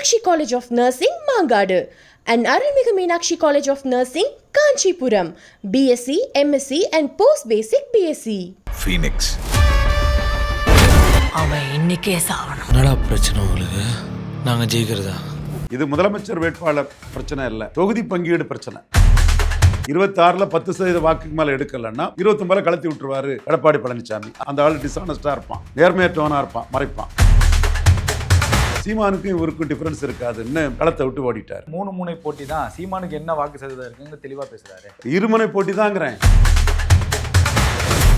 Meenakshi College of Nursing, Mangadu, and Arulmigu Meenakshi College of Nursing, Kanchipuram, BSc, MSc, and Post Basic BSc. Phoenix அவன் இன்னைக்கே சாவணும். என்னடா பிரச்சனை உங்களுக்கு? நாங்கள் ஜெயிக்கிறதா? இது முதலமைச்சர் வேட்பாளர் பிரச்சனை இல்லை. தொகுதி பங்கீடு பிரச்சனை. இருபத்தாறுல பத்து சதவீத வாக்குக்கு மேல எடுக்கலன்னா இருபத்தொன்பதுல கலத்தி விட்டுருவாரு. எடப்பாடி பழனிசாமி அந்த ஆள் டிஸ்ஆனஸ்டா இருப்பான். நேர்மையற்றவனா இருப்பான். மறைப்பான். சீமானுக்கும் இவருக்கும் டிஃபரன்ஸ் இருக்காதுன்னு களத்தை விட்டு ஓடிட்டார். மூணு முனை போட்டி தான். சீமானுக்கு என்ன வாக்கு சதவீதம் இருக்குன்னு தெளிவா பேசுறாரு. இருமுனை போட்டி தாங்கிறேன்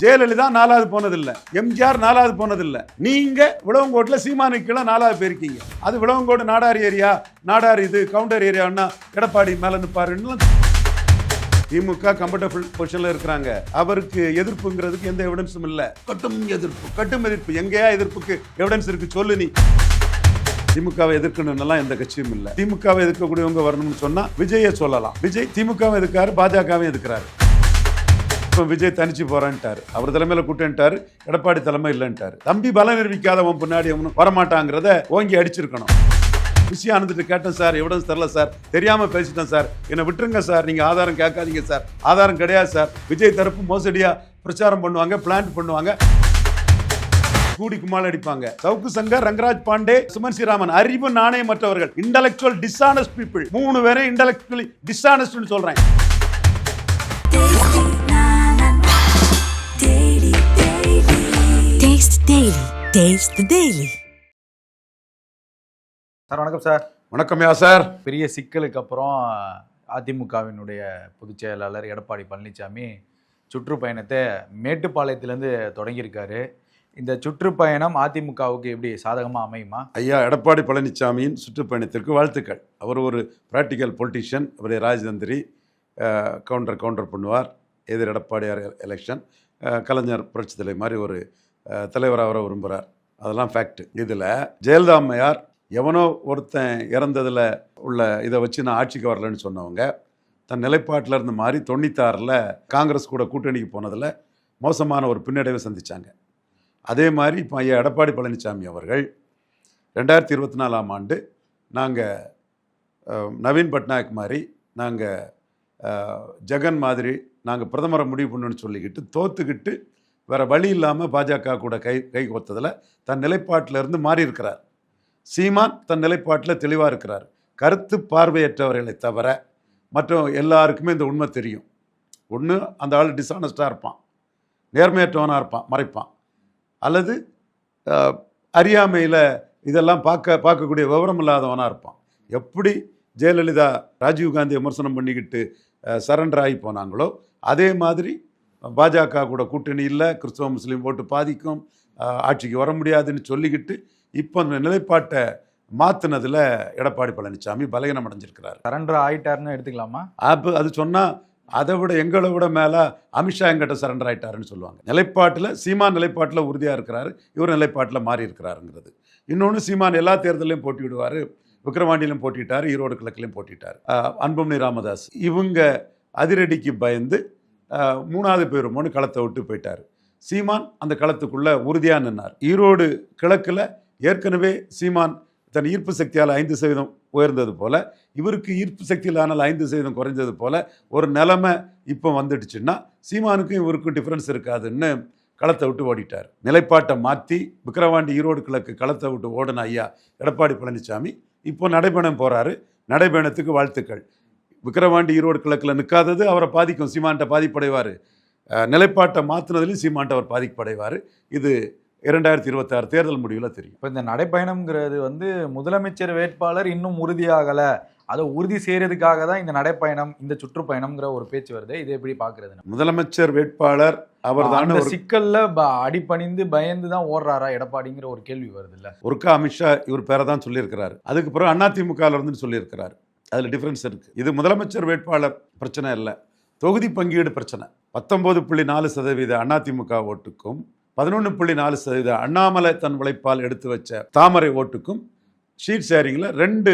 ஜெயலலிதா நாலாவது போனதில்லை. எம்ஜிஆர் நாலாவது போனதில்லை. நீங்க விளவங்கோட்டில் சீமானுக்கு கீழே நாலாவது போயிருக்கீங்க அது விளவங்கோடு நாடார் ஏரியா நாடார் இது கவுண்டர் ஏரியான்னா எடப்பாடி மேல நிற்பாருன்னு திமுக கம்ஃபர்டபுள் பொசிஷன்ல இருக்கிறாங்க. அவருக்கு எதிர்ப்புங்கிறதுக்கு எந்த எவிடன்ஸும் இல்ல. கட்டும் எதிர்ப்பு கட்டும் எதிர்ப்பு. எங்கேயா எதிர்ப்புக்கு எவிடன்ஸ் இருக்கு சொல்லு நீ. திமுகவை எதிர்க்கணும்லாம் எந்த கட்சியும் இல்லை. திமுகவை எதிர்க்கக்கூடியவங்க வரணும்னு சொன்னா விஜயை சொல்லலாம். விஜய் திமுகவை எதிர்க்காரு பாஜகவும் எதிர்க்கிறாரு இப்போ விஜய் தனிச்சு போறான்ட்டாரு. அவர் தலைமையில கூட்டன்ட்டாரு. எடப்பாடி தலைமை இல்லைன்ட்டாரு. தம்பி பலம் நிரூபிக்காதவன் பின்னாடி அவனும் வரமாட்டாங்கிறத ஓங்கி அடிச்சிருக்கணும். விஷயம் அனுந்துட்டு கேட்டேன் சார். எவிடன்ஸ் தெரில சார். தெரியாமல் பேசிட்டேன் சார். என்னை விட்டுருங்க சார். நீங்கள் ஆதாரம் கேட்காதீங்க சார். ஆதாரம் கிடையாது சார். விஜய் தரப்பு மோசடியாக பிரச்சாரம் பண்ணுவாங்க பிளான் பண்ணுவாங்க. கூடி குமால் அடிப்பாங்க சவுக்கு சங்கர் ரங்கராஜ் பாண்டே சுமன் ஸ்ரீராமன் அறிவு நாணயமற்றவர்கள் இன்டலெக்சுவல் டிஸ்ஆனஸ்ட் பீப்புள் மூணு பேரும் இன்டலெக்சுவலி டிஸ்ஆனஸ்ட்னு சொல்றேன். சார் வணக்கம் சார். வணக்கம்யா சார். பெரிய சிக்கலுக்கு அப்புறம் அதிமுகவினுடைய பொதுச் செயலாளர் எடப்பாடி பழனிசாமி சுற்றுப்பயணத்தை மேட்டுப்பாளையத்திலேருந்து தொடங்கியிருக்காரு. இந்த சுற்றுப்பயணம் அதிமுகவுக்கு எப்படி சாதகமாக அமையுமா? ஐயா எடப்பாடி பழனிசாமியின் சுற்றுப்பயணத்திற்கு வாழ்த்துக்கள். அவர் ஒரு ப்ராக்டிக்கல் பொலிட்டிஷியன் அவர் ராஜதந்திரி கவுண்டர் கவுண்டர் பண்ணுவார். எதிர் எடப்பாடியார் எலெக்ஷன் கலைஞர் புரட்சி தலை மாதிரி ஒரு தலைவராக வர விரும்புகிறார் அதெல்லாம் ஃபேக்ட் இதில் ஜெயலலிதா அம்மையார் எவனோ ஒருத்தன் இறந்ததில் உள்ள இதை வச்சு நான் ஆட்சிக்கு வரலன்னு சொன்னவங்க தன் நிலைப்பாட்டில் இருந்து மாறி தொண்ணூத்தாறில் காங்கிரஸ் கூட கூட்டணிக்கு போனதில் மோசமான ஒரு பின்னடைவை சந்தித்தாங்க அதே மாதிரி இப்போ ஐயா எடப்பாடி பழனிசாமி அவர்கள் ரெண்டாயிரத்தி இருபத்தி நாலாம் ஆண்டு நாங்கள் நவீன் பட்நாயக் மாதிரி நாங்கள் ஜெகன் மாதிரி நாங்கள் பிரதமரை முடிவு பண்ணணும்னு சொல்லிக்கிட்டு தோத்துக்கிட்டு வேறு வழி இல்லாமல் பாஜக கூட கை கை கோத்ததில் தன் நிலைப்பாட்டில் இருந்து மாறி இருக்கிறார் சீமான் தன் நிலைப்பாட்டில் தெளிவாக இருக்கிறார். கருத்து பார்வையற்றவர்களை தவிர மற்ற எல்லாருக்குமே இந்த உண்மை தெரியும். ஒன்று அந்த ஆள் டிஸ்ஆனஸ்டாக இருப்பான். நேர்மையற்றவனாக இருப்பான் மறைப்பான். அல்லது அறியாமையில் இதெல்லாம் பார்க்க பார்க்கக்கூடிய விவரம் இல்லாதவனாக இருப்பான். எப்படி ஜெயலலிதா ராஜீவ்காந்தி விமர்சனம் பண்ணிக்கிட்டு சரண்டர் ஆகி போனாங்களோ அதே மாதிரி பாஜக கூட கூட்டணி இல்லை கிறிஸ்தவ முஸ்லீம் ஓட்டு பாதிக்கும் ஆட்சிக்கு வர முடியாதுன்னு சொல்லிக்கிட்டு இப்போ அந்த நிலைப்பாட்டை மாற்றினதில் எடப்பாடி பழனிசாமி பலகீனம் அடைஞ்சிருக்கிறார் சரண்டர் ஆயிட்டாருன்னு எடுத்துக்கலாமா? அப்போ அது சொன்னால் அதை விட எங்களை விட மேலே அமித்ஷா எங்கிட்ட சரண்டர் ஆயிட்டாருன்னு சொல்லுவாங்க. நிலைப்பாட்டில் சீமான் நிலைப்பாட்டில் உறுதியாக இருக்கிறாரு. இவர் நிலைப்பாட்டில் மாறி இருக்கிறாருங்கிறது. இன்னொன்று சீமான் எல்லா தேர்தலையும் போட்டியிடுவார் விக்ரவாண்டியிலும் போட்டிட்டார் ஈரோடு கிழக்கிலையும் போட்டிட்டார். அஹ், அன்புமணி ராமதாஸ். இவங்க அதிரடிக்கு பயந்து மூணாவது பேருமோன்னு களத்தை விட்டு போயிட்டார். சீமான் அந்த களத்துக்குள்ளே உறுதியாக நின்னார். ஈரோடு கிழக்கில் ஏற்கனவே சீமான் தன் ஈர்ப்பு சக்தியால் ஐந்து சதவீதம் உயர்ந்தது போல் இவருக்கு ஈர்ப்பு சக்தியிலானால் ஐந்து சதவீதம் குறைஞ்சது போல் ஒரு நிலைமை இப்போ வந்துடுச்சுன்னா சீமானுக்கும் இவருக்கும் டிஃப்ரென்ஸ் இருக்காதுன்னு களத்தை விட்டு ஓடிட்டார். நிலைப்பாட்டை மாற்றி விக்கிரவாண்டி ஈரோடு கிழக்கு களத்தை விட்டு ஓடின ஐயா எடப்பாடி பழனிசாமி இப்போ நடைபயணம் போகிறாரு நடைபயணத்துக்கு வாழ்த்துக்கள். விக்கிரவாண்டி ஈரோடு கிழக்கில் நிற்காதது அவரை பாதிக்கும். சீமான்ட்ட பாதிப்படைவார். நிலைப்பாட்டை மாற்றினதுலையும் சீமான்ட்ட அவர் பாதிப்படைவார். இது இரண்டாயிரத்தி இருபத்தாறு தேர்தல் முடிவில் தெரியும். இப்போ இந்த நடைப்பயணம்ங்கிறது வந்து முதலமைச்சர் வேட்பாளர் இன்னும் உறுதியாகலை. அதை உறுதி செய்யறதுக்காக தான் இந்த நடைப்பயணம் இந்த சுற்றுப்பயணம்ங்கிற ஒரு பேச்சு வருது. இதை எப்படி பாக்குறது முதலமைச்சர் வேட்பாளர் அவர் அந்த ஒரு சிக்கல்ல அடிபணிந்து பயந்து தான் ஓடுறாரா எடப்பாடிங்கிற ஒரு கேள்வி வருது இல்ல ஒருக்கா அமித்ஷா இவர் பேரை தான் சொல்லியிருக்கிறாரு. அதுக்கு பிறகு அதிமுகவில் இருந்து சொல்லியிருக்கிறாரு. அதில் டிஃப்ரென்ஸ் இருக்கு. இது முதலமைச்சர் வேட்பாளர் பிரச்சனை இல்லை. தொகுதி பங்கீடு பிரச்சனை. பத்தொன்பது புள்ளி நாலு சதவீத அதிமுக ஓட்டுக்கும் பதினொன்று புள்ளி நாலு சதவீத அண்ணாமலை தன் உழைப்பால் எடுத்து வச்ச தாமரை ஓட்டுக்கும் ஷீட் ஷேரிங்கில் ரெண்டு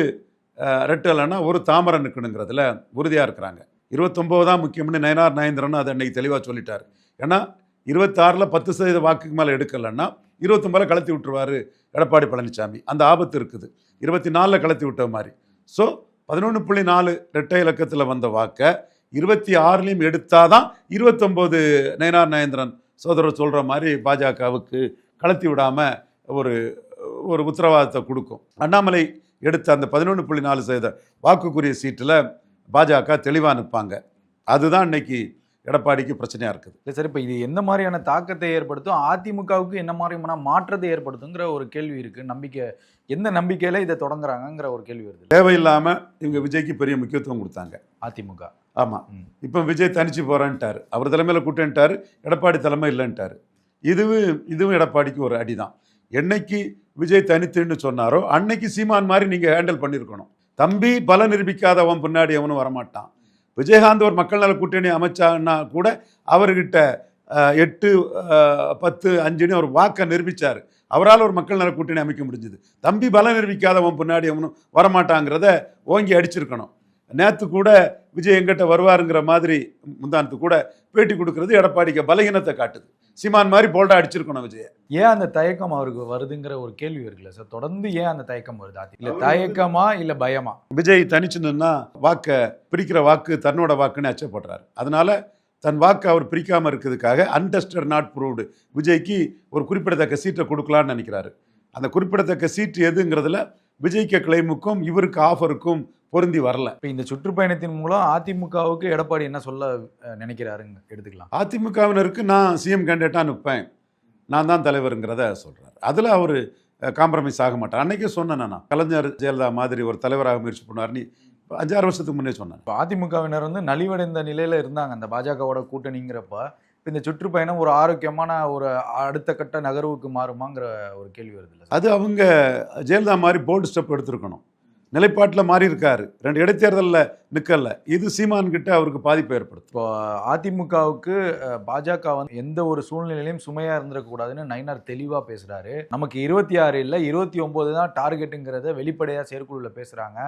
ரெட்டலைன்னா ஒரு தாமரை நிற்கணுங்கிறதுல உறுதியாக இருக்கிறாங்க. இருபத்தொம்போது தான் முக்கியம்னு நயனார் நயந்திரன் அதை அன்னைக்கு தெளிவாக சொல்லிட்டார். ஏன்னா இருபத்தாறில் பத்து சதவீத வாக்குக்கு மேலே எடுக்கலைன்னா இருபத்தொம்பதில் கலத்தி விட்டுருவார் எடப்பாடி பழனிசாமி அந்த ஆபத்து இருக்குது. இருபத்தி நாலில் கலத்தி விட்ட மாதிரி. ஸோ பதினொன்று புள்ளி நாலு ரெட்டை இலக்கத்தில் வந்த வாக்கை இருபத்தி ஆறுலையும் எடுத்தாதான் இருபத்தொம்போது நயனார் நயேந்திரன் சோதரர் சொல்கிற மாதிரி பாஜகவுக்கு கலத்தி விடாமல் ஒரு ஒரு உத்தரவாதத்தை கொடுக்கும். அண்ணாமலை எடுத்த அந்த பதினொன்று புள்ளி நாலு சதவீத வாக்குக்குரிய சீட்டில் பாஜக தெளிவாக நிற்பாங்க. அதுதான் இன்னைக்கு எடப்பாடிக்கு பிரச்சனையாக இருக்குது. இல்லை சார் இப்போ இது எந்த மாதிரியான தாக்கத்தை ஏற்படுத்தும் அதிமுகவுக்கு என்ன மாதிரியான மாற்றத்தை ஏற்படுத்துங்கிற ஒரு கேள்வி இருக்கு. நம்பிக்கை எந்த நம்பிக்கையில இதை தொடங்குறாங்கங்கிற ஒரு கேள்வி வருது. தேவையில்லாமல் இவங்க விஜய்க்கு பெரிய முக்கியத்துவம் கொடுத்தாங்க. அதிமுக. ஆமாம் இப்போ விஜய் தனிச்சு போகிறான்ட்டார் அவர் தலைமையில் கூட்டேன்ட்டார். எடப்பாடி தலைமை இல்லைன்ட்டார். இதுவும் இதுவும் எடப்பாடிக்கு ஒரு அடி தான் என்னைக்கு விஜய் தனித்துன்னு சொன்னாரோ அன்னைக்கு சீமான் மாதிரி நீங்கள் ஹேண்டில் பண்ணியிருக்கணும் தம்பி பல நிரூபிக்காதவன் பின்னாடி அவனும் வரமாட்டான். விஜயகாந்த் ஒரு மக்கள் நல கூட்டணி அமைச்சான்னா கூட அவர்கிட்ட எட்டு பத்து அஞ்சுன்னு ஒரு வாக்கை நிரூபிச்சார். அவரால் ஒரு மக்கள் நல கூட்டணி அமைக்க முடிஞ்சது. தம்பி பல நிரூபிக்காதவன் பின்னாடி அவனும் வரமாட்டாங்கிறத ஓங்கி அடிச்சிருக்கணும். நேற்று கூட விஜய் எங்கிட்ட வருவாருங்கிற மாதிரி முந்தானத்து கூட பேட்டி கொடுக்கறது எடப்பாடிக்கு பலகீனத்தை காட்டுது. சீமான் மாதிரி போல்டா அடிச்சிருக்கணும் விஜய். ஏன் அந்த தயக்கம் அவருக்கு வருதுங்கிற ஒரு கேள்வி இருக்குல்ல சார்? தொடர்ந்து ஏன் அந்த தயக்கம் வருது? இல்ல தயக்கமா இல்ல பயமா? விஜய் தனிச்சு நின்னா வாக்கை பிரிக்கிற வாக்கு தன்னோட வாக்குன்னு அச்சப்படுறாரு. அதனால தன் வாக்கு அவர் பிரிக்காம இருக்கிறதுக்காக அன்டெஸ்டட் நாட் ப்ரூவ்டு விஜய்க்கு ஒரு குறிப்பிடத்தக்க சீட்டை கொடுக்கலான்னு நினைக்கிறாரு. அந்த குறிப்பிடத்தக்க சீட்டு எதுங்கிறதுல விஜய்க்கு கிளைமுக்கும் இவருக்கு ஆஃபருக்கும் பொருந்தி வரல. இப்ப இந்த சுற்றுப்பயணத்தின் மூலம் அதிமுகவுக்கு எடப்பாடி என்ன சொல்ல நினைக்கிறாருங்க எடுத்துக்கலாம். அதிமுகவினருக்கு நான் சிஎம் கேண்டிடேட்டாக நிற்பேன் நான் தான் தலைவருங்கிறத சொல்கிறார் அதில் அவர் காம்ப்ரமைஸ் ஆக மாட்டார். அன்னைக்கே சொன்னேன் நான். கலைஞர் ஜெயலலிதா மாதிரி ஒரு தலைவராக முயற்சி பண்ணுவார்னு அஞ்சாறு வருஷத்துக்கு முன்னே சொன்னேன். இப்போ அதிமுகவினர் வந்து நலிவடைந்த நிலையில இருந்தாங்க. அந்த பாஜகவோட கூட்டணிங்கிறப்ப இப்ப இந்த சுற்றுப்பயணம் ஒரு ஆரோக்கியமான ஒரு அடுத்த கட்ட நகர்வுக்கு மாறுமாங்கிற ஒரு கேள்வி வருது இல்ல அது அவங்க ஜெயலலிதா மாதிரி போல்டு ஸ்டெப் எடுத்திருக்கணும். நிலைப்பாட்டில் மாறி இருக்காரு ரெண்டு இடைத்தேர்தலில் நிற்கல இது சீமான் கிட்ட அவருக்கு பாதிப்பை ஏற்படுத்தும். இப்போ அதிமுகவுக்கு பாஜக வந்து எந்த ஒரு சூழ்நிலையிலும் சுமையா இருந்திருக்கக்கூடாதுன்னு நயினார் தெளிவா பேசுறாரு. நமக்கு இருபத்தி ஆறு இல்லை இருபத்தி ஒன்பது தான் டார்கெட்டுங்கிறத வெளிப்படையா செயற்குழுல பேசுறாங்க.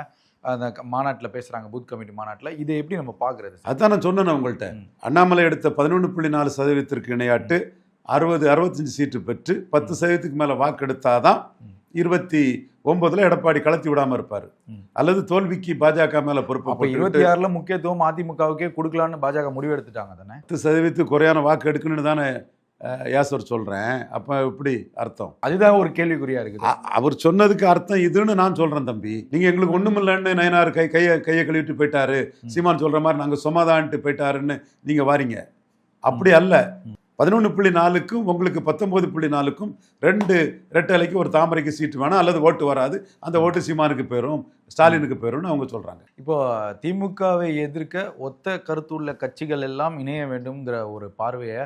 அந்த மாநாட்டுல பேசுறாங்க பூத் கமிட்டி மாநாட்டுல. இதை எப்படி நம்ம பாக்குறது? சார்? அதான் நான் சொன்னேன் உங்கள்கிட்ட. அண்ணாமலை எடுத்த பதினொன்று புள்ளி நாலு சதவீதத்திற்கு இணையாட்டு அறுபது அறுபத்தஞ்சு சீட்டு பெற்று பத்து சதவீதத்துக்கு மேலே வாக்கெடுத்தாதான். இருபத்தி ஒன்பதுல எடப்பாடி கலத்தி விடாம இருப்பாரு. அல்லது தோல்விக்கு பாஜக மேல பொறுப்பு அப்ப இருபத்தி ஆறுல முக்கியத்துவம் அதிமுகவுக்கே கொடுக்கலான்னு பாஜக முடிவு எடுத்துட்டாங்க தானே? பத்து சதவீதத்துக்கு குறையான வாக்கு எடுக்கணும்னு தானே யாசர் சொல்றேன். அப்ப இப்படி அர்த்தம்? அதுதான் ஒரு கேள்விக்குறியா இருக்குது. அ- அவர் சொன்னதுக்கு அர்த்தம் இதுன்னு நான் சொல்றேன் தம்பி. நீங்க எங்களுக்கு ஒண்ணுமில்லைன்னு நயனார் கை கையை கையை கழுவிட்டு போயிட்டாரு. சீமான் சொல்ற மாதிரி நாங்க சுமதான்ட்டு போயிட்டாருன்னு நீங்க வாரீங்க. அப்படி அல்ல. பதினொன்று புள்ளி நாலுக்கும் உங்களுக்கு பத்தொன்பது புள்ளி நாலுக்கும் ரெண்டு ரெட்டலைக்கு ஒரு தாமரைக்கு சீட்டு வேணும் அல்லது ஓட்டு வராது. அந்த ஓட்டு சீமானுக்கு போயிரும் ஸ்டாலினுக்கு போயிரும்னு அவங்க சொல்றாங்க. இப்போ திமுகவை எதிர்க்க ஒத்த கருத்துள்ள கட்சிகள் எல்லாம் இணைய வேண்டும்ங்கிற ஒரு பார்வையை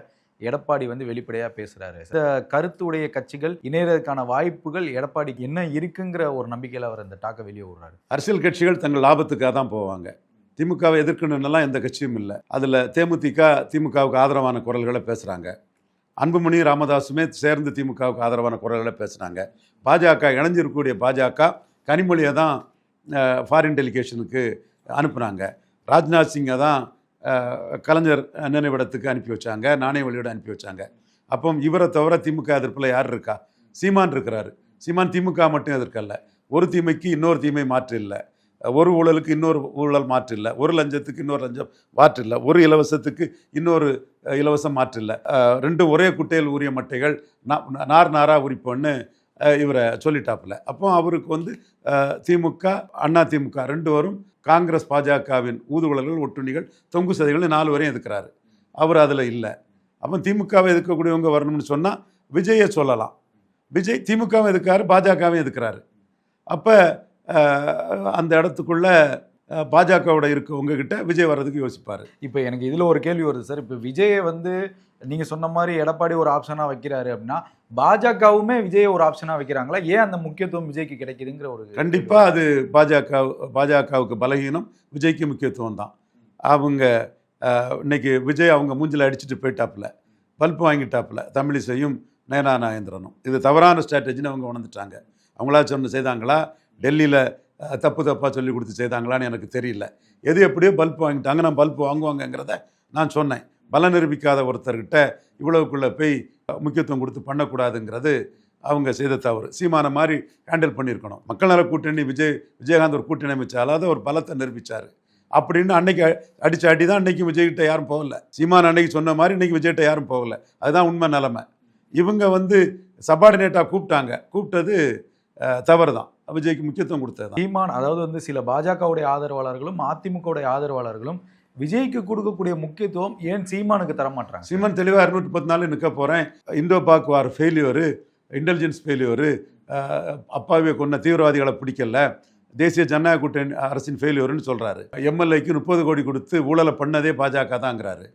எடப்பாடி வந்து வெளிப்படையா பேசுறாரு. இந்த கருத்துடைய கட்சிகள் இணையறதுக்கான வாய்ப்புகள் எடப்பாடிக்கு என்ன இருக்குங்கிற ஒரு நம்பிக்கையில அவர் இந்த டாக்க வெளியே விடுறாரு. அரசியல் கட்சிகள் தங்கள் லாபத்துக்காக தான் போவாங்க. திமுகவை எதிர்க்கணும்னுலாம் எந்த கட்சியும் இல்லை. அதில் தேமுதிக திமுகவுக்கு ஆதரவான குரல்களை பேசுகிறாங்க அன்புமணி ராமதாஸுமே சேர்ந்து திமுகவுக்கு ஆதரவான குரல்களை பேசுகிறாங்க பாஜக இணைஞ்சிருக்கக்கூடிய பாஜக கனிமொழியை தான் ஃபாரின் டெலிகேஷனுக்கு அனுப்புனாங்க ராஜ்நாத் சிங்கை தான் கலைஞர் நினைவிடத்துக்கு அனுப்பி வச்சாங்க நாணய வழியோடு அனுப்பி வச்சாங்க. அப்போ இவரை தவிர திமுக எதிர்ப்பில் யார் இருக்கா? சீமான் இருக்கிறாரு. சீமான் திமுக மட்டும் எதிர்க்கல. ஒரு தீமைக்கு இன்னொரு தீமை மாற்று இல்லை. ஒரு ஊழலுக்கு இன்னொரு ஊழல் மாற்றில்லை ஒரு லஞ்சத்துக்கு இன்னொரு லஞ்சம் மாற்றில்லை ஒரு இலவசத்துக்கு இன்னொரு இலவசம் மாற்றில்லை. ரெண்டு ஒரே குட்டையில் உரிய மட்டைகள் நா- நார் நாரா உரிப்போன்னு இவரை சொல்லிட்டாப்புல. அப்போ அவருக்கு வந்து திமுக அண்ணா திமுக ரெண்டு வரும் காங்கிரஸ் பாஜகவின் ஊதுகுழல்கள் ஒட்டுண்ணிகள் தொங்கு சதைகள் நாலு வரையும் எதுக்குறாரு. அவர் அதில் இல்லை. அப்போ திமுகவை எதுக்கக்கூடியவங்க வரணும்னு சொன்னால் விஜயை சொல்லலாம். விஜய் திமுகவும் எதுக்காரு பாஜகவும் எதுக்குறாரு. அப்போ அந்த இடத்துக்குள்ள பாஜகவோட இருக்கவங்க கிட்ட விஜய் வர்றதுக்கு யோசிப்பார். இப்போ எனக்கு இதுல ஒரு கேள்வி வருது சார். இப்போ விஜயை வந்து நீங்க சொன்ன மாதிரி எடப்பாடி ஒரு ஆப்ஷனா வைக்கிறாரு அப்படின்னா பாஜகவுமே விஜயை ஒரு ஆப்ஷனா வைக்கிறாங்களா? ஏன் அந்த முக்கியத்துவம் விஜய்க்கு கிடைக்குதுங்கிற ஒரு கண்டிப்பாக அது பாஜக பாஜகவுக்கு பலகீனம் விஜய்க்கு முக்கியத்துவம் தான். அவங்க இன்னைக்கு விஜய் அவங்க மூஞ்சில அடிச்சுட்டு போயிட்டாப்புல பல்ப் வாங்கிட்டாப்புல தமிழிசையும் நயனா நாகேந்திரனும். இது தவறான ஸ்ட்ராட்டஜின்னு அவங்க உணர்ந்துட்டாங்க. அவங்களா சொன்ன செய்தாங்களா? டெல்லியில் தப்பு தப்பாக சொல்லி கொடுத்து செய்தாங்களான்னு எனக்கு தெரியல. எது எப்படியோ பல்ப் வாங்கிட்டாங்க நான் பல்ப் வாங்குவாங்கங்கிறத நான் சொன்னேன். பலம் நிரூபிக்காத ஒருத்தர்கிட்ட இவ்வளவுக்குள்ளே போய் முக்கியத்துவம் கொடுத்து பண்ணக்கூடாதுங்கிறது அவங்க செய்த தவறு. சீமான மாதிரி ஹேண்டில் பண்ணியிருக்கணும். மக்கள் நல கூட்டணி விஜய் விஜயகாந்த் ஒரு கூட்டணி அமைச்சா அதை ஒரு பலத்தை நிரூபிச்சார். அப்படின்னு அன்னைக்கு அடிச்சு அடி தான் அன்னைக்கு விஜய்கிட்ட யாரும் போகல. சீமான் அன்னைக்கு சொன்ன மாதிரி இன்னைக்கு விஜய்கிட்ட யாரும் போகல. அதுதான் உண்மை நிலமை. இவங்க வந்து சபார்டினேட்டாக கூப்பிட்டாங்க. கூப்பிட்டது தவறு தான் விஜய்க்கு முக்கியத்துவம் கொடுத்தது சீமான் அதாவது வந்து சில பாஜகவுடைய ஆதரவாளர்களும் அதிமுகவுடைய ஆதரவாளர்களும் விஜய்க்கு கொடுக்கக்கூடிய முக்கியத்துவம் ஏன் சீமானுக்கு தர மாட்டாங்க சீமான் தெளிவாக இருநூற்றி பத்து நாள் நிற்க போகிறேன் Indo Pak war failure intelligence failure அப்பாவியை கொன்ன தீவிரவாதிகளை பிடிக்கல. தேசிய ஜனநாயக கூட்டணி அரசின் ஃபெயிலியர்னு சொல்கிறாரு எம்எல்ஏக்கு முப்பது கோடி கொடுத்து ஊழலை பண்ணதே பாஜக தாங்கிறாரு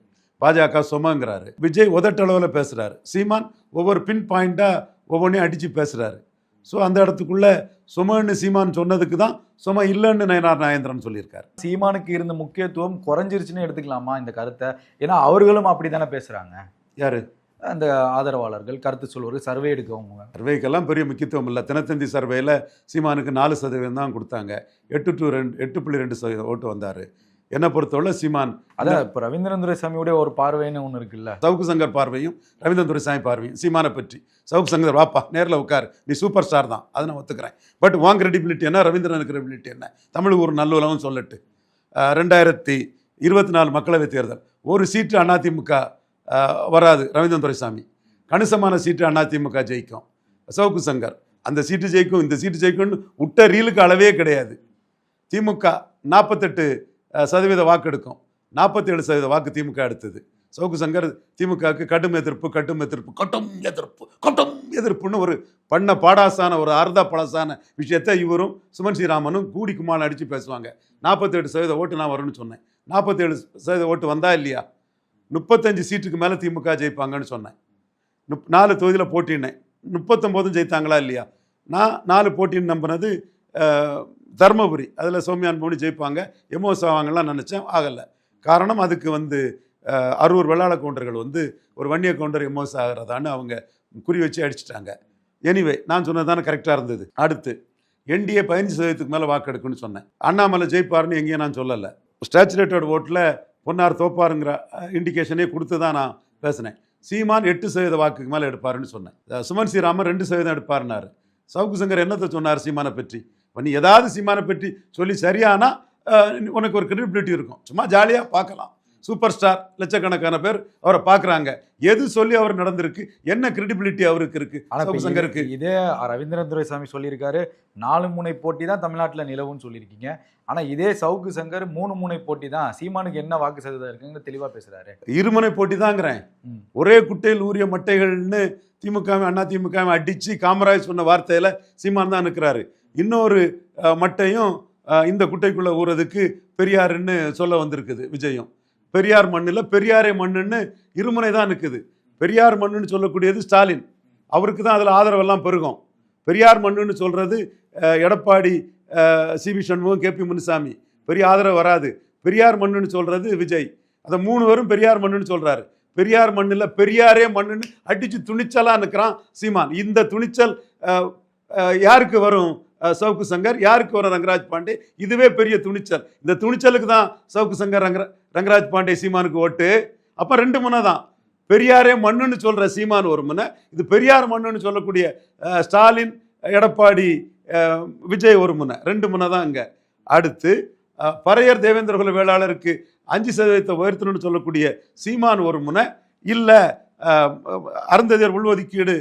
பாஜக சுமங்கிறாரு. விஜய் உதட்டளவில் பேசுகிறாரு சீமான் ஒவ்வொரு பின் பாயிண்ட்டாக ஒவ்வொன்றையும் அடித்து பேசுகிறாரு ஸோ அந்த இடத்துக்குள்ள சுமன்னு சீமான் சொன்னதுக்கு தான் சும இல்லைன்னு நயனார் நாயந்திரன் சொல்லியிருக்காரு. சீமானுக்கு இருந்த முக்கியத்துவம் குறைஞ்சிருச்சுன்னு எடுத்துக்கலாமா இந்த கருத்தை? ஏன்னா அவர்களும் அப்படித்தானே பேசுறாங்க. யாரு? அந்த ஆதரவாளர்கள் கருத்து சொல்வது சர்வே எடுக்கவங்க. சர்வேக்கெல்லாம் பெரிய முக்கியத்துவம் இல்லை. தினத்தந்தி சர்வேயில் சீமானுக்கு நாலு சதவீதம் தான் கொடுத்தாங்க. எட்டு டு ரெண்டு எட்டு புள்ளி ரெண்டு சதவீதம் ஓட்டு வந்தார். என்னை பொறுத்தவரை சீமான் அதான் இப்போ ரவீந்திரன் துரைசாமியுடைய ஒரு பார்வைன்னு ஒன்று இருக்குல்ல? சவுக்கு சங்கர் பார்வையும் ரவீந்திரன் துரைசாமி பார்வையும் சீமானை பற்றி. சவுக்கு சங்கர் வாப்பா நேரில் உட்கார். நீ சூப்பர் ஸ்டார் தான். அதை நான் ஒத்துக்கிறேன். பட் உன் கிரெடிபிலிட்டி என்ன? ரவீந்திரன் கிரெடிபிலிட்டி என்ன? தமிழுக்கு ஒரு நல்லுலகம் சொல்லட்டு. ரெண்டாயிரத்தி இருபத்தி நாலு மக்களவைத் தேர்தல். ஒரு சீட்டு அதிமுக வராது ரவீந்திரன் துரைசாமி கணிசமான சீட்டு அதிமுக ஜெயிக்கும். சவுக்கு சங்கர் அந்த சீட்டு ஜெயிக்கும் இந்த சீட்டு ஜெயிக்கும்னு விட்ட ரீலுக்கு அளவே கிடையாது. திமுக நாற்பத்தெட்டு சதவீத வாக்கு எடுக்கும் நாற்பத்தேழு சதவீத வாக்கு திமுக எடுத்தது. சவுக்கு சங்கர் திமுகவுக்கு கடும் எதிர்ப்பு கடும் எதிர்ப்பு கட்டும் எதிர்ப்பு கட்டும் எதிர்ப்புன்னு ஒரு பண்ண பாடாசான ஒரு அர்த்த பழசான விஷயத்தை இவரும் சுமன் ஸ்ரீராமனும் கூடி குமாரன் அடித்து பேசுவாங்க. நாற்பத்தெட்டு சதவீத ஓட்டு நான் வரும்னு சொன்னேன். நாற்பத்தேழு சதவீத ஓட்டு வந்தா இல்லையா? முப்பத்தஞ்சு சீட்டுக்கு மேலே திமுக ஜெயிப்பாங்கன்னு சொன்னேன். முப் நாலு தொகுதியில் போட்டினேன் முப்பத்தொம்போதும் ஜெயித்தாங்களா இல்லையா? நான் நாலு போட்டின்னு நம்பினது தர்மபுரி. அதில் சௌமியான் மோனி ஜெயிப்பாங்க. எம்ஓஎஸ் ஆவாங்கலாம் நினச்சேன். ஆகலை. காரணம் அதுக்கு வந்து அறுவர் வெள்ளாள கவுண்டர்கள் வந்து ஒரு வன்னிய கவுண்டர் எம்ஓஎஸ் ஆகிறதான்னு அவங்க குறி வச்சு அடிச்சிட்டாங்க. எனிவே நான் சொன்னது தானே கரெக்டாக இருந்தது. அடுத்து என்டிஏ பதினஞ்சு சதவீதத்துக்கு மேலே வாக்கு எடுக்குன்னு சொன்னேன். அண்ணாமலை ஜெயிப்பாருன்னு எங்கேயும் நான் சொல்லலை. ஸ்டாச்சுரேட்டட் ஓட்டில் பொன்னார் தோப்பாருங்கிற இண்டிகேஷனே கொடுத்து தான் நான் பேசினேன். சீமான் எட்டு சதவீத வாக்குக்கு மேலே எடுப்பாருன்னு சொன்னேன். சுமன் ஸ்ரீராமன் ரெண்டு சதவீதம் எடுப்பாருனாரு சவுக்கு சங்கர் என்னத்தை சொன்னார் சீமானை பற்றி? இப்போ நீ ஏதாவது சீமானை பற்றி சொல்லி சரியானா உனக்கு ஒரு கிரெடிபிலிட்டி இருக்கும். சும்மா ஜாலியாக பார்க்கலாம். சூப்பர் ஸ்டார் லட்சக்கணக்கான பேர் அவரை பார்க்குறாங்க. எது சொல்லி அவர் நடந்திருக்கு என்ன கிரெடிபிலிட்டி அவருக்கு இருக்கு ஆனா இப்ப சவுக்கு சங்கருக்கு இது- ரவீந்திரன் துரைசாமி சொல்லியிருக்காரு நாலு முனை போட்டி தான் தமிழ்நாட்டுல நிலவுன்னு சொல்லியிருக்கீங்க. ஆனா இதே சவுக்கு சங்கர் மூணு முனை போட்டி தான் சீமானுக்கு என்ன வாக்கு சதவீதம் இருக்குன்னு தெளிவா பேசுறாரு. இருமுனை போட்டி தாங்கிறேன். ஒரே குட்டையில் ஊறிய மட்டைகள்னு திமுக அண்ணா திமுக அடிச்சு காமராஜ் சொன்ன வார்த்தையில சீமான் தான் நிற்கிறாரு இன்னொரு மட்டையும் இந்த குட்டைக்குள்ள ஊறதுக்கு பெரியாருன்னு சொல்ல வந்திருக்குது விஜயம். பெரியார் மண்ணில் பெரியாரே மண்ணுன்னு இருமுனை தான் நிற்குது பெரியார் மண்ணுன்னு சொல்லக்கூடியது ஸ்டாலின். அவருக்கு தான் அதில் ஆதரவெல்லாம் பெருகும். பெரியார் மண்ணுன்னு சொல்றது எடப்பாடி எடப்பாடி சிபி சண்முகம் கேபி முனுசாமி. பெரிய ஆதரவு வராது. பெரியார் மண்ணுன்னு சொல்றது விஜய். அதை மூணு பேரும் பெரியார் மண்ணுன்னு சொல்றாரு. பெரியார் மண்ணில் பெரியாரே மண்ணுன்னு அடிச்சு துணிச்சலாக நிற்கிறான் சீமான். இந்த துணிச்சல் யாருக்கு வரும்? சவுக்கு சங்கர் யாருக்கு வர ரங்கராஜ் பாண்டே? இதுவே பெரிய துணிச்சல். இந்த துணிச்சலுக்கு தான் சவுக்கு சங்கர் ரங்கரா ரங்கராஜ் பாண்டே சீமானுக்கு ஓட்டு. அப்போ ரெண்டு முனை தான். பெரியாரே மண்ணுன்னு சொல்ற சீமான் ஒரு முனை. இது பெரியார் மண்ணுன்னு சொல்லக்கூடிய ஸ்டாலின் எடப்பாடி விஜய் ஒரு முனை. ரெண்டு முனை தான் இங்கே. அடுத்து பறையர் தேவேந்திர குல வேளாளருக்கு அஞ்சு சதவீதத்தை உயர்த்தணும்னு சொல்லக்கூடிய சீமான் ஒரு முனை. இல்லை அருந்ததியர் உள்ஒதுக்கீடு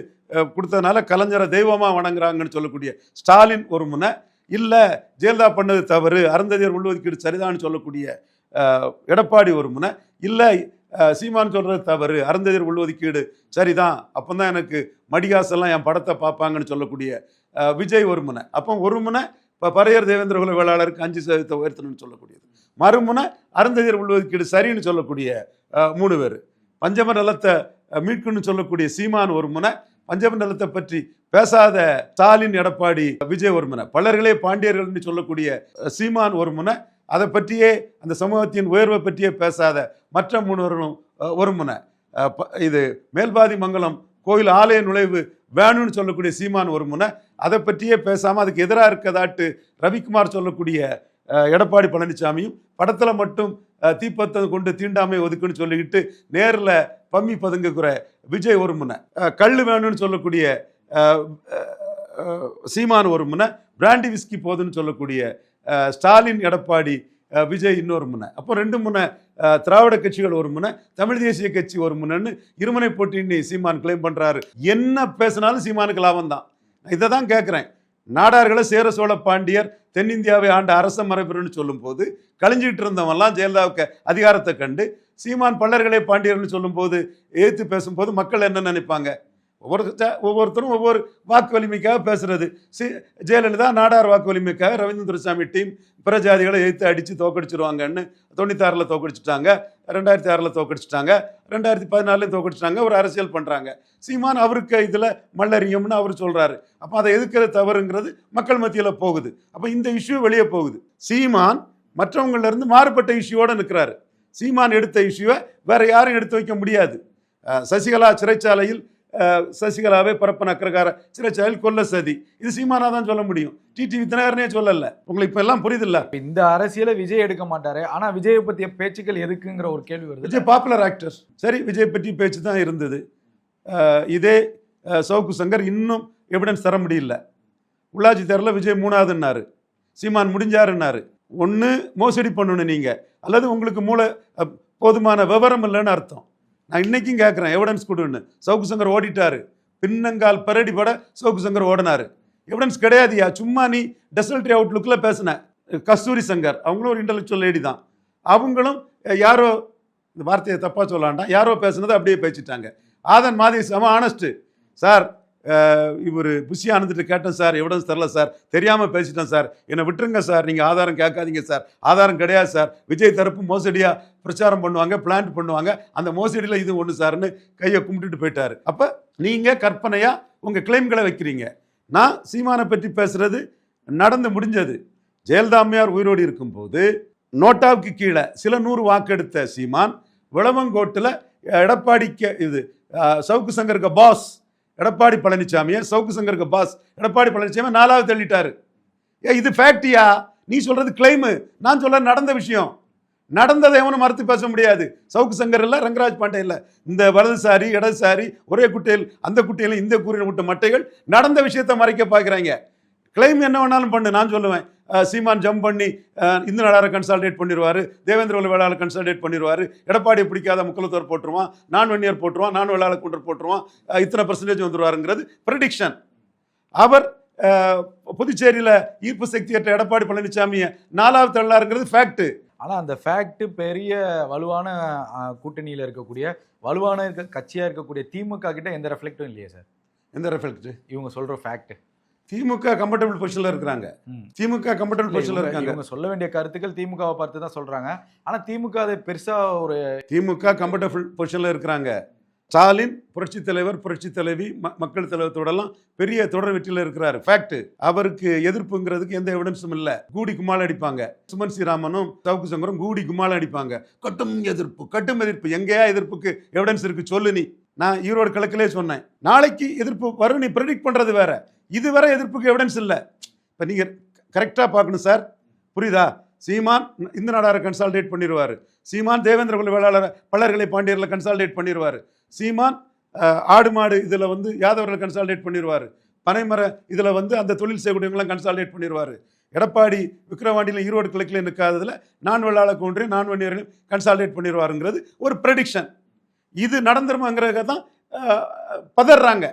கொடுத்ததுனால கலைஞரை தெய்வமாக வணங்குறாங்கன்னு சொல்லக்கூடிய ஸ்டாலின் ஒரு முனை. இல்லை ஜெயலலிதா பண்ணது தவறு அருந்ததியர் உள்ஒதுக்கீடு சரிதான்னு சொல்லக்கூடிய எடப்பாடி ஒரு முனை. இல்லை சீமான் சொல்கிறது தவறு அருந்ததியர் உள்ஒதுக்கீடு சரிதான் அப்போ தான் எனக்கு மடிகாசெல்லாம் என் படத்தை பார்ப்பாங்கன்னு சொல்லக்கூடிய விஜய் ஒரு முனை. அப்போ ஒரு முனை இப்போ பறையர் தேவேந்திர குல வேளாளருக்கு அஞ்சு சதவீதத்தை உயர்த்தணும்னு சொல்லக்கூடியது. மறுமுனை அருந்ததியர் உள்ஒதுக்கீடு சரின்னு சொல்லக்கூடிய மூணு பேர். பஞ்சம நலத்தை மீட்கணும்னு சொல்லக்கூடிய சீமான் ஒரு முனை. பஞ்சம பற்றி பேசாத ஸ்டாலின் எடப்பாடி விஜய் ஒருமுனை பலர்களே பாண்டியர்கள் பாண்டியர்கள்னு சொல்லக்கூடிய சீமான் ஒருமுனை அதை பற்றியே அந்த சமூகத்தின் உயர்வை பற்றியே பேசாத மற்ற மூணுவரும் ஒருமுனை இது மேல்பாதி மங்கலம் கோயில் ஆலய நுழைவு வேணும்னு சொல்லக்கூடிய சீமான் ஒரு முனை. அதை பற்றியே பேசாமல் அதுக்கு எதிராக இருக்கதாட்டு ரவிக்குமார் சொல்லக்கூடிய எடப்பாடி பழனிசாமியும் படத்தில் மட்டும் தீப்பத்தை கொண்டு தீண்டாமை ஒதுக்குன்னு சொல்லிக்கிட்டு நேரில் பம்மி பதுங்குகிற விஜய் ஒரு முனை. கல் வேணும்னு சொல்லக்கூடிய சீமான் ஒரு முனை. பிராண்டி விஸ்கி போதுன்னு சொல்லக்கூடிய ஸ்டாலின் எடப்பாடி விஜய் இன்னொரு முனை. அப்போ ரெண்டு முனை திராவிட கட்சிகள் ஒரு முனை தமிழ் தேசிய கட்சி ஒரு முனைன்னு இருமுனை போட்டின்னு சீமான் கிளைம் பண்ணுறாரு என்ன பேசினாலும் சீமானுக்கு லாபம் தான் இதை தான் கேட்குறேன் நாடார்களை சேர சோழ பாண்டியர் தென்னிந்தியாவை ஆண்ட அரச மரபுன்னு சொல்லும்போது கழிஞ்சிட்டு இருந்தவன்லாம் ஜெயலலிதாவுக்கு அதிகாரத்தை கண்டு சீமான் பல்லர்களே பாண்டியர்னு சொல்லும்போது எதிர்த்து பேசும்போது மக்கள் என்ன நினைப்பாங்க? ஒவ்வொரு ஒவ்வொருத்தரும் ஒவ்வொரு வாக்கு வலிமைக்காக பேசுறது. சி ஜெயலலிதா நாடார் வாக்கு வலிமைக்காக ரவீந்திர துரைசாமி டீம் பிற ஜாதிகளை எதிர்த்து அடித்து தோக்கடிச்சிருவாங்கன்னு தொண்ணூத்தாறில் தோக்கடிச்சிட்டாங்க ரெண்டாயிரத்தி ஆறில் தோக்கடிச்சிட்டாங்க ரெண்டாயிரத்தி பதினாலையும் தோக்கடிச்சிட்டாங்க ஒரு அரசியல் பண்ணுறாங்க சீமான் அவருக்கு இதில் மல்லறியம்னு அவர் சொல்கிறாரு அப்போ அதை எதுக்கிறது தவறுங்கிறது மக்கள் மத்தியில் போகுது. அப்போ இந்த இஷ்யூ வெளியே போகுது. சீமான் மற்றவங்களிருந்து மாறுபட்ட இஷ்யூவோட நிற்கிறாரு சீமான் எடுத்த இஷ்யூவை வேற யாரும் எடுத்து வைக்க முடியாது. சசிகலா சிறைச்சாலையில் சசிகலாவை பரப்பன அக்கிரகார சிறைச்சாலையில் கொல்ல சதி. இது சீமானா தான் சொல்ல முடியும். டிடி வித்னகரனே சொல்லல. உங்களுக்கு இப்ப எல்லாம் புரியுதில்ல? இந்த அரசியலை விஜய் எடுக்க மாட்டாரு. ஆனா விஜயை பத்திய பேச்சுக்கள் எதுக்குங்கிற ஒரு கேள்வி வருது. விஜய் பாப்புலர் ஆக்டர் சரி விஜய் பற்றி பேச்சு தான் இருந்தது. இதே சவுக்கு சங்கர் இன்னும் எவிடன்ஸ் தர முடியல. உள்ளாட்சி தேர்தலில் விஜய் மூணாவதுன்னாரு. சீமான் முடிஞ்சாருன்னாரு. ஒன்று மோசடி பண்ணணும் நீங்கள் அல்லது உங்களுக்கு மூளை போதுமான விவரம் இல்லைன்னு அர்த்தம். நான் இன்னைக்கும் கேட்குறேன் எவிடன்ஸ் கொடுன்னு. சவுக்கு சங்கர் ஓடிட்டாரு. பின்னங்கால் பரடி பட சவுக்கு சங்கர் ஓடினார். எவிடன்ஸ் கிடையாதுயா? சும்மா நீ டெசல்ட்ரி அவுட்லுக்கில் பேசின. கஸ்தூரி சங்கர் அவங்களும் ஒரு இன்டலெக்சுவல் லேடி தான். அவங்களும் யாரோ இந்த வார்த்தையை தப்பாக சொல்லாண்டாம் யாரோ பேசுனதை அப்படியே பேசிட்டாங்க. ஆதன் மாதிரி செம ஆனஸ்ட்டு சார் இவர் புஷி ஆனந்துட்டு கேட்டேன் சார் எவிடன்ஸ் தரல சார். தெரியாமல் பேசிட்டேன் சார். என்னை விட்டுருங்க சார். நீங்கள் ஆதாரம் கேட்காதீங்க சார். ஆதாரம் கிடையாது சார். விஜய் தரப்பு மோசடியாக பிரச்சாரம் பண்ணுவாங்க பிளான்ட் பண்ணுவாங்க. அந்த மோசடியில் இது ஒன்று சார்னு கையை கும்பிட்டுட்டு போயிட்டார். அப்போ நீங்கள் கற்பனையாக உங்கள் கிளைம்களை வைக்கிறீங்க. நான் சீமானை பற்றி பேசுகிறது நடந்து முடிஞ்சது. ஜெயலலிதா அம்மையார் உயிரோடு இருக்கும்போது நோட்டாவுக்கு கீழே சில நூறு வாக்கெடுத்த சீமான் விளவங்கோட்டில் எடப்பாடிக்க இது சவுக்கு சங்கருக்கு பாஸ் எடப்பாடி பழனிசாமியை சவுக்கு சங்கருக்கு பாஸ் எடப்பாடி பழனிசாமி நாலாவது தள்ளிட்டாரு. ஏ இது ஃபேக்டியா நீ சொல்றது கிளைமு நான் சொல்ல நடந்த விஷயம். நடந்ததை எவனும் மறுத்து பேச முடியாது. சவுக்கு சங்கர் இல்லை ரங்கராஜ் பாண்டே இல்லை. இந்த வலதுசாரி இடதுசாரி ஒரே குட்டையில் அந்த குட்டையில் இந்த கூறின விட்ட மட்டைகள் நடந்த விஷயத்தை மறைக்க பார்க்குறாங்க கிளைம் என்ன வேணாலும் பண்ணு நான் சொல்லுவேன். சீமான் ஜம்ப் பண்ணி இந்து நாடாரை கன்சால்டேட் பண்ணிடுவார் தேவேந்திர வேளாளை கன்சால்டேட் பண்ணிடுவார் எடப்பாடி பிடிக்காத முக்குலத்தோர் போட்டுருவான் நான் வெண்ணியர் போட்டுருவான் நான் வேளாள குண்டர் போட்டுருவான் இத்தனை பர்சன்டேஜ் வந்துருவாருங்கிறது ப்ரெடிக்ஷன் அவர் புதுச்சேரியில் ஈர்ப்பு சக்தியற்ற எடப்பாடி பழனிசாமியை நாலாவது தள்ளாருங்கிறது ஃபேக்ட் ஆனா அந்த ஃபேக்ட் பெரிய வலுவான கூட்டணியில இருக்கக்கூடிய வலுவான இருக்க- கட்சியா இருக்கக்கூடிய திமுக கிட்ட எந்த ரெஃப்ளெக்டும் இல்லையே சார் எந்த ரெஃபெக்ட் இவங்க சொல்ற ஃபேக்ட் திமுக கம்ஃபர்டபுள் பொசிஷனில் இருக்கிறாங்க. திமுக கம்ஃபர்டபுள் பொசிஷனில் இருக்காங்க. சொல்ல வேண்டிய கருத்துக்கள் திமுகவை பார்த்து தான் சொல்றாங்க. ஆனா திமுக அதை பெருசா ஒரு திமுக கம்ஃபர்டபுள் பொசிஷனில் இருக்கிறாங்க. ஸ்டாலின் புரட்சி தலைவர் புரட்சி தலைவி மக்கள் தலைவத்தோடலாம் பெரிய தொடர் வெற்றியில் இருக்கிறாரு. ஃபேக்ட் அவருக்கு எதிர்ப்புங்கிறதுக்கு எந்த எவிடன்ஸும் இல்லை. கூடி கும்மாள் அடிப்பாங்க. சுமன் ஸ்ரீராமனும் சவுக்கு சங்கரும் கூடி கும்மாள் அடிப்பாங்க. கட்டும் எதிர்ப்பு கட்டும் எதிர்ப்பு. எங்கேயா எதிர்ப்புக்கு எவிடன்ஸ் இருக்கு? சொல்லு நீ. நான் ஈரோடு கிழக்கிலே சொன்னேன். நாளைக்கு எதிர்ப்பு வரும். நீ ப்ரெடிக்ட் பண்றது வேற. இதுவரை எதிர்ப்புக்கு எவிடன்ஸ் இல்லை. இப்போ நீங்கள் கரெக்டாக பார்க்கணும் சார் புரியுதா? சீமான் இந்த நாடாரை கன்சால்டேட் பண்ணிடுவார் சீமான் தேவேந்திர குல வேளாளர் பல்லர்களை பாண்டியர்களை கன்சால்டேட் பண்ணிடுவார் சீமான் ஆடு மாடு இதில் வந்து யாதவர்களை கன்சால்டேட் பண்ணிடுவார் பனைமர இதில் வந்து அந்த தொழில் செய்யக்கூடியவங்களாம் கன்சால்டேட் பண்ணிடுவார் எடப்பாடி விக்ரவாண்டியில் ஈரோடு கிழக்கில் நிற்காததில் நான் வெள்ளாள கொன்று நான் வன்னியர்களையும் கன்சால்டேட் பண்ணிடுவாருங்கிறது ஒரு ப்ரெடிக்ஷன் இது நடந்துருமாங்கிறத தான் பதறாங்க.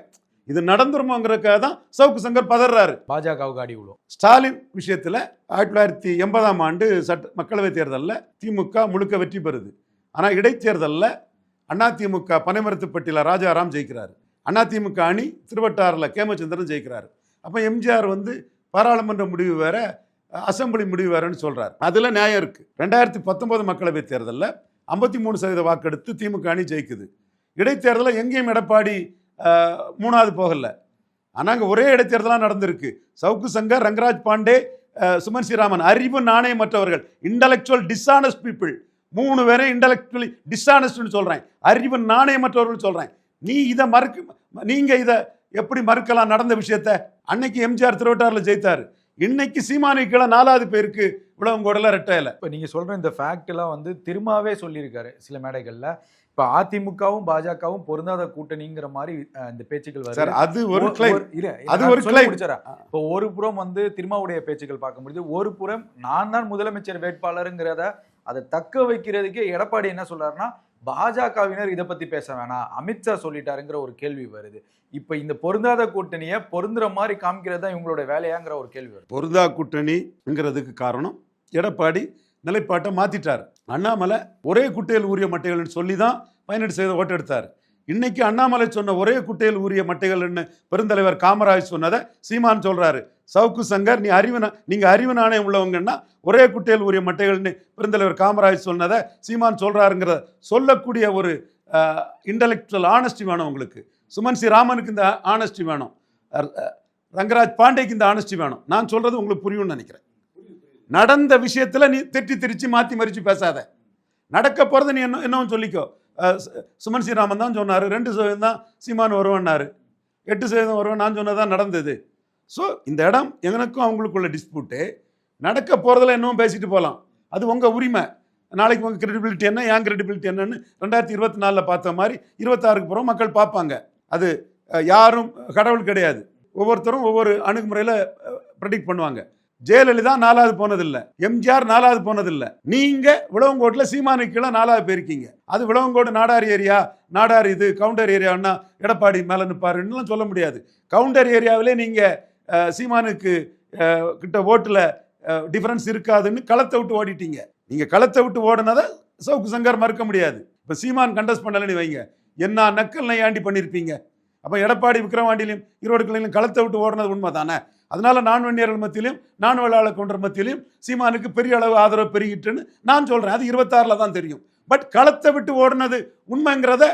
இது நடந்துருமாங்கிறதுக்காக தான் சவுக்கு சங்கர் பதறாரு. பாஜகவுக்கு அடி விழும். ஸ்டாலின் விஷயத்தில் ஆயிரத்தி தொள்ளாயிரத்தி எண்பதாம் ஆண்டு சட்ட மக்களவைத் தேர்தலில் திமுக முழுக்க வெற்றி பெறுது. ஆனால் இடைத்தேர்தலில் அதிமுக பனைமரத்துப்பட்டியில் ராஜாராம் ஜெயிக்கிறார். அதிமுக அணி திருவட்டாறில் கேமச்சந்திரன் ஜெயிக்கிறார். அப்போ எம்ஜிஆர் வந்து பாராளுமன்ற முடிவு வேற அசெம்பிளி முடிவு வேறன்னு சொல்றார். அதில் நியாயம் இருக்கு. ரெண்டாயிரத்தி பத்தொன்பது மக்களவைத் தேர்தலில் ஐம்பத்தி மூணு சதவீத வாக்கெடுத்து திமுக அணி ஜெயிக்குது. இடைத்தேர்தலில் எங்கேயும் எடப்பாடி மூணாவது போகலை. ஆனால் அங்கே ஒரே இடைத்தேர்தலாக நடந்திருக்கு. சவுக்கு சங்கர் ரங்கராஜ் பாண்டே சுமன் ஸ்ரீராமன் அறிவு நாணயமற்றவர்கள் இன்டலெக்சுவல் டிஸ்ஆனஸ்ட் பீப்புள் மூணு பேரையும் இன்டலெக்சுவலி டிஸ்ஆனஸ்ட்னு சொல்கிறேன் அறிவு நாணயமற்றவர்கள் சொல்கிறேன் நீ இதை மறுக்க நீங்கள் இதை எப்படி மறுக்கலாம் நடந்த விஷயத்த? அன்னைக்கு எம்ஜிஆர் திருவட்டாரில் ஜெயித்தார். இன்னைக்கு சீமானி கீழே நாலாவது பேருக்கு விளவங்கோடல ரெட்டையில. இப்போ நீங்கள் சொல்கிற இந்த ஃபேக்ட்லாம் வந்து திரும்பவே சொல்லியிருக்காரு சில மேடைகளில். இப்ப அதிமுகவும் பாஜகவும் பொருந்தாத கூட்டணிங்கிற மாதிரி இந்த பேச்சுக்கள் சார் வருது அது ஒரு அது ஒரு. இப்போ ஒரு புறம் வந்து திருமாவுடைய பேச்சுக்கள் பார்க்க முடியுது. ஒரு புறம் நான் தான் முதலமைச்சர் வேட்பாளருங்கிறத அதை தக்க வைக்கிறதுக்கே எடப்பாடி என்ன சொல்றாருன்னா பாஜகவினர் இதை பத்தி பேச வேணாம். அமித்ஷா சொல்லிட்டாருங்கிற ஒரு கேள்வி வருது. இப்ப இந்த பொருந்தாத கூட்டணியை பொருந்துற மாதிரி காமிக்கிறது தான் இவங்களுடைய வேலையாங்கிற ஒரு கேள்வி வருது. பொருந்தா கூட்டணிங்கிறதுக்கு காரணம் எடப்பாடி நிலைப்பாட்டை மாத்திட்டார். அண்ணாமலை ஒரே குட்டையில் ஊறிய மட்டைகள்னு சொல்லி தான் பதினெட்டு செய்த ஓட்டெடுத்தார் இன்னைக்கு அண்ணாமலை சொன்ன ஒரே குட்டையில் ஊறிய மட்டைகள்னு பெருந்தலைவர் காமராஜ் சொன்னதை சீமான் சொல்றாரு. சவுக்கு சங்கர் நீ அறிவு நீங்கள் நீங்க அறிவு நாணயம் உள்ளவங்கன்னா ஒரே குட்டையில் உரிய மட்டைகள்னு பெருந்தலைவர் காமராஜ் சொன்னதை சீமான் சொல்றாருங்கிறத சொல்லக்கூடிய ஒரு இன்டலெக்சுவல் ஆனஸ்டி வேணும் உங்களுக்கு. சுமன் சி ராமனுக்கு இந்த ஆனஸ்டி வேணும். ரங்கராஜ் பாண்டேக்கு இந்த ஆனஸ்டி வேணும். நான் சொல்றது உங்களுக்கு புரியும்னு நினைக்கிறேன். நடந்த விஷயத்தில் நீ திட்டி திரிச்சு மாற்றி மறித்து பேசாத. நடக்க போகிறது நீ என்ன என்னவும் சொல்லிக்கோ. சுமன் ஸ்ரீராமன் தான் சொன்னார் ரெண்டு சதவீதம் தான் சீமான் வருவன்னாரு. எட்டு சதவீதம் வருவன் நான் சொன்னதான் நடந்தது. ஸோ இந்த இடம் எனக்கும் அவங்களுக்குள்ள டிஸ்பியூட்டு நடக்க போகிறதுல என்னவும் பேசிட்டு போகலாம் அது உங்கள் உரிமை. நாளைக்கு உங்கள் கிரெடிபிலிட்டி என்ன ஏன் கிரெடிபிலிட்டி என்னன்னு ரெண்டாயிரத்தி இருபத்தி நாலில் பார்த்த மாதிரி இருபத்தாறுக்கு பிறகு மக்கள் பார்ப்பாங்க. அது யாரும் கடவுள் கிடையாது. ஒவ்வொருத்தரும் ஒவ்வொரு அணுகுமுறையில் ப்ரெடிக்ட் பண்ணுவாங்க. ஜெயலலிதா நாலாவது போனதில்லை. எம்ஜிஆர் நாலாவது போனதில்லை. நீங்க விளவங்கோட்டில் சீமானுக்கு கீழே நாலாவது போயிருக்கீங்க அது விளவங்கோடு நாடார் ஏரியா நாடார் இது கவுண்டர் ஏரியான்னா எடப்பாடி மேலே நிற்பாருன்னுலாம் சொல்ல முடியாது. கவுண்டர் ஏரியாவிலே நீங்கள் சீமானுக்கு கிட்ட ஓட்டில் டிஃபரன்ஸ் இருக்காதுன்னு களத்தை விட்டு ஓடிட்டீங்க. நீங்கள் களத்தை விட்டு ஓடினதை சவுக்கு சங்கர் மறுக்க முடியாது. இப்போ சீமான் கண்டஸ்ட் பண்ணலன்னு வைங்க. என்ன நக்கல் நையாண்டி பண்ணியிருப்பீங்க அப்போ எடப்பாடி விக்ரவாண்டிலையும் ஈரோடு கிளையிலும் களத்தை விட்டு ஓடுனது உண்மை தானே? அதனால நான் வன்னியர்கள் மத்தியிலும் நான் வேளாளர் கொண்டர் மத்தியிலும் சீமானுக்கு பெரிய அளவு ஆதரவு பெருகிட்டுன்னு நான் சொல்கிறேன் அது இருபத்தாறில் தான் தெரியும். பட் களத்தை விட்டு ஓடுனது உண்மைங்கிறத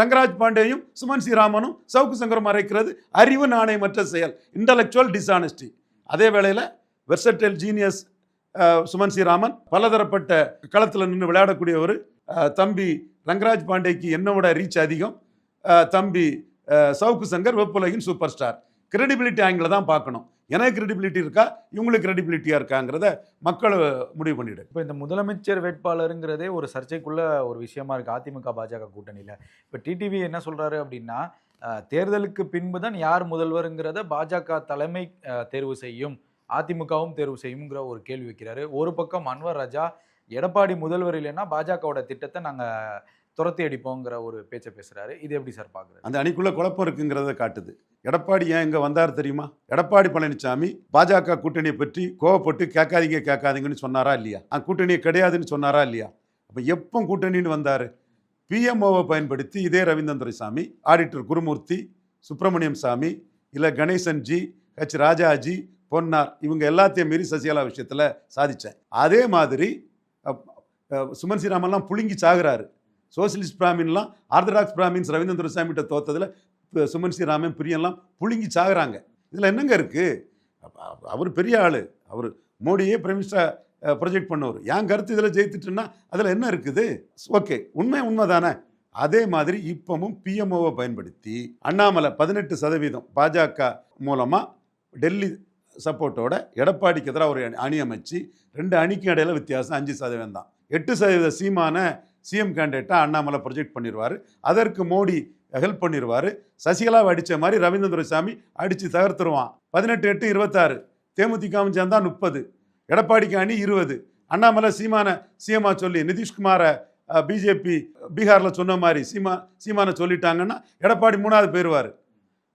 ரங்கராஜ் பாண்டேயும் சுமன் ஸ்ரீராமனும் சவுக்கு சங்கரம் மறைக்கிறது அறிவு நாணயமற்ற செயல். இன்டலெக்சுவல் டிஸ்ஆனஸ்டி அதே வேளையில் வெர்சடைல் ஜீனியஸ் சுமன் ஸ்ரீராமன் பலதரப்பட்ட களத்தில் நின்று விளையாடக்கூடியவர் ஒரு தம்பி ரங்கராஜ் பாண்டேக்கு என்னோட ரீச் அதிகம். தம்பி சவுக்கு சங்கர் வெப்புலகின் சூப்பர் ஸ்டார் கிரெடிபிலிட்டி ஆங்கில தான் பார்க்கணும். எனக்கு கிரெடிபிலிட்டி இருக்கா? இவங்களுக்கு கிரெடிபிலிட்டியாக இருக்காங்கிறத மக்கள் முடிவு பண்ணிவிடு இப்போ இந்த முதலமைச்சர் வேட்பாளருங்கிறதே ஒரு சர்ச்சைக்குள்ள ஒரு விஷயமா இருக்குது அதிமுக பாஜக கூட்டணியில். இப்போ டிடிவி என்ன சொல்கிறாரு அப்படின்னா தேர்தலுக்கு பின்பு தான் யார் முதல்வருங்கிறத பாஜக தலைமை தேர்வு செய்யும் அதிமுகவும் தேர்வு செய்யுங்கிற ஒரு கேள்வி வைக்கிறாரு. ஒரு பக்கம் அன்வர் ராஜா எடப்பாடி முதல்வர் இல்லைன்னா பாஜகவோட திட்டத்தை நாங்கள் துரத்தி அடிப்போங்கிற ஒரு பேச்சை பேசுகிறாரு இது எப்படி சார் பார்க்குறது அந்த அணிக்குள்ளே குழப்பம் இருக்குங்கிறத காட்டுது. எடப்பாடி ஏன் இங்கே வந்தார் தெரியுமா? எடப்பாடி பழனிசாமி பாஜக கூட்டணியை பற்றி கோவப்பட்டு கேட்காதீங்க கேட்காதீங்கன்னு சொன்னாரா இல்லையா? அந்த கூட்டணியே கிடையாதுன்னு சொன்னாரா இல்லையா? அப்போ எப்போ கூட்டணின்னு வந்தார்? பிஎம்ஓவை பயன்படுத்தி இதே ரவீந்திரன் சாமி ஆடிட்டர் குருமூர்த்தி சுப்பிரமணியம் சாமி இல்லை கணேசன் ஜி ஹெச் ராஜாஜி பொன்னார் இவங்க எல்லாத்தையும் மீறி சசிகலா விஷயத்தில் சாதித்தேன் அதே மாதிரி சுமன் ஸ்ரீராமெல்லாம் புழுங்கி சாகுறாரு. சோசியலிஸ்ட் பிராமின்லாம் ஆர்த்தடாக்ஸ் பிராமின்ஸ் ரவீந்திர சாமிகிட்ட தோத்ததில் சுமன் ஸ்ரீராமன் பிரியெல்லாம் புழுங்கி சாகுறாங்க. இதில் என்னங்க இருக்குது அவர் பெரிய ஆள். அவர் மோடியே பிரமிஸ்டா ப்ரொஜெக்ட் பண்ணவர். என் கருத்து இதில் ஜெயித்துட்டுன்னா அதில் என்ன இருக்குது? ஓகே உண்மை உண்மை தானே அதே மாதிரி இப்பவும் பிஎம்ஓவை பயன்படுத்தி அண்ணாமலை பதினெட்டு சதவீதம் பாஜக மூலமாக டெல்லி சப்போர்ட்டோட எடப்பாடிக்கு எதிராக ஒரு அணி- அணி அமைச்சு ரெண்டு அணிக்கும் இடையில வித்தியாசம் அஞ்சு சதவீதம் தான். எட்டு சதவீத சீமான சிஎம் கேண்டிடேட்டாக அண்ணாமலை ப்ரொஜெக்ட் பண்ணிடுவார் அதற்கு மோடி ஹெல்ப் பண்ணிடுவார் சசிகலாவை அடித்த மாதிரி ரவீந்திர துரைசாமி அடித்து தகர்த்துருவான். பதினெட்டு எட்டு இருபத்தாறு. தேமுதிகவும் சேர்ந்தா முப்பது. எடப்பாடிக்கு அணி இருபது. அண்ணாமலை சீமான சிஎம்மா சொல்லி நிதிஷ்குமாரை பிஜேபி பீகாரில் சொன்ன மாதிரி சீமா சீமானை சொல்லிட்டாங்கன்னா எடப்பாடி மூணாவது போயிடுவார்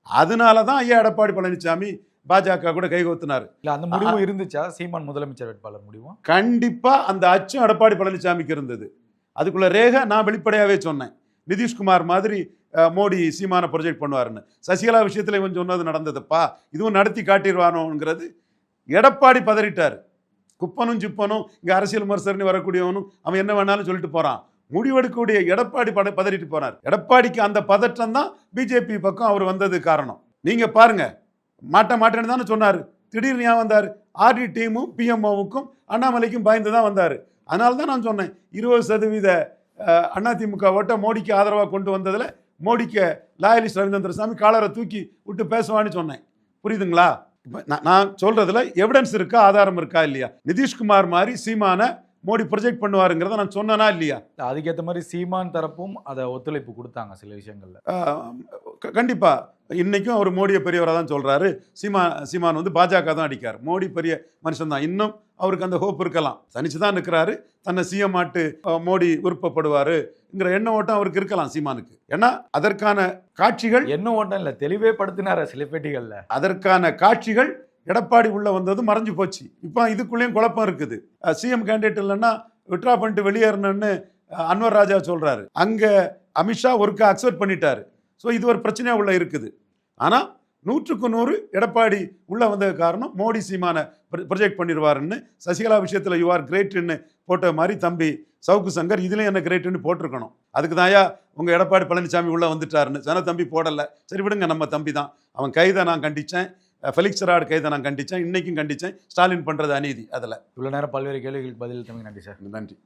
அதனால தான் ஐயா எடப்பாடி பழனிசாமி பாஜக கூட கைகோத்தினார் இல்ல அந்த முடிவு இருந்துச்சா? சீமான் முதலமைச்சர் வேட்பாளர் முடிவும்? கண்டிப்பா அந்த அச்சம் எடப்பாடி பழனிசாமிக்கு இருந்தது. அதுக்குள்ள ரேகை நான் வெளிப்படையாகவே சொன்னேன். நிதிஷ்குமார் மாதிரி மோடி சீமான ப்ரொஜெக்ட் பண்ணுவாருன்னு. சசிகலா விஷயத்தில் இவன் சொன்னது நடந்ததுப்பா. இதுவும் நடத்தி காட்டிடுவானோங்கிறது எடப்பாடி பதறிட்டார். குப்பனும் சிப்பனும் இங்கே அரசியல் விமர்சரணி வரக்கூடியவனும் அவன் என்ன வேணாலும் சொல்லிட்டு போகிறான் முடிவெடுக்கக்கூடிய எடப்பாடி பட பதறிட்டு போனார் எடப்பாடிக்கு அந்த பதற்றம் தான் பிஜேபி பக்கம் அவர் வந்தது காரணம். நீங்கள் பாருங்க. மாட்ட மாட்டேன்னு தானே சொன்னார். திடீர்னு ஏன் வந்தார்? ஆர்டி டீமும் பிஎம்ஓவுக்கும் அண்ணாமலைக்கும் பயந்து தான் வந்தார். அதனால தான் நான் சொன்னேன் இருபது சதவீத அதிமுக ஓட்டை மோடிக்கு ஆதரவாக கொண்டு வந்ததில் மோடிக்கு லாயலிஸ்ட் ரவீந்திர சாமி காலரை தூக்கி விட்டு பேசுவான்னு சொன்னேன். புரியுதுங்களா? இப்போ நான் நான் சொல்றதுல எவிடன்ஸ் இருக்கா ஆதாரம் இருக்கா இல்லையா? நிதிஷ்குமார் மாதிரி சீமான மோடி ப்ரொஜெக்ட் பண்ணுவாருங்கிறத நான் சொன்னனா இல்லையா? அதுக்கேற்ற மாதிரி சீமான் தரப்பும் அதை ஒத்துழைப்பு கொடுத்தாங்க சில விஷயங்கள்ல. ஆஹ் க- கண்டிப்பா. இன்னைக்கும் அவர் மோடியை பெரியவராக தான் சொல்றாரு. சீமா சீமான் வந்து பாஜக தான் அடிக்கார் மோடி பெரிய மனுஷன் தான். இன்னும் அவருக்கு அந்த ஹோப் இருக்கலாம். தனிச்சு தான் நிற்கிறாரு தன்னை சிஎம் ஆட்டு மோடி விருப்பப்படுவாருங்கிற எண்ண ஓட்டம் அவருக்கு இருக்கலாம் சீமானுக்கு. ஏன்னா அதற்கான காட்சிகள் என்ன ஓட்டம் இல்ல தெளிவே படுத்தினார சில பேட்டிகள்ல. அதற்கான காட்சிகள் எடப்பாடி உள்ள வந்தது மறைஞ்சு போச்சு. இப்போ இதுக்குள்ளேயும் குழப்பம் இருக்குது. சிஎம் கேண்டிடேட் இல்லைன்னா விட்ரா பண்ணிட்டு வெளியேறணும்னு அன்வர் ராஜா சொல்கிறாரு அங்கே அமித்ஷா ஒருக்கா அக்செப்ட் பண்ணிட்டாரு. ஸோ இது ஒரு பிரச்சனையாக உள்ள இருக்குது. ஆனால் நூற்றுக்கு நூறு எடப்பாடி உள்ள வந்தது காரணம் மோடி சீமான ப்ரொஜெக்ட் பண்ணிடுவாருன்னு சசிகலா விஷயத்தில் யூ ஆர் கிரேட்டுன்னு போட்ட மாதிரி தம்பி சவுக்கு சங்கர் இதுலேயும் என்ன கிரேட்டுன்னு போட்டிருக்கணும். அதுக்கு தாயா உங்கள் எடப்பாடி பழனிசாமி உள்ளே வந்துட்டாருன்னு. சன தம்பி போடலை. சரி விடுங்க நம்ம தம்பி தான். அவன் கைதை நான் கண்டித்தேன் ஃபெலிக்ஸ் ராட் கைதை நான் கண்டிச்சேன். இன்னைக்கும் கண்டிச்சேன். ஸ்டாலின் பண்றது அநீதி அதுல. இவ்வளவு நேரம் பல்வேறு கேள்விகளுக்கு பதில் தமிழ் நன்றி சார். நன்றி.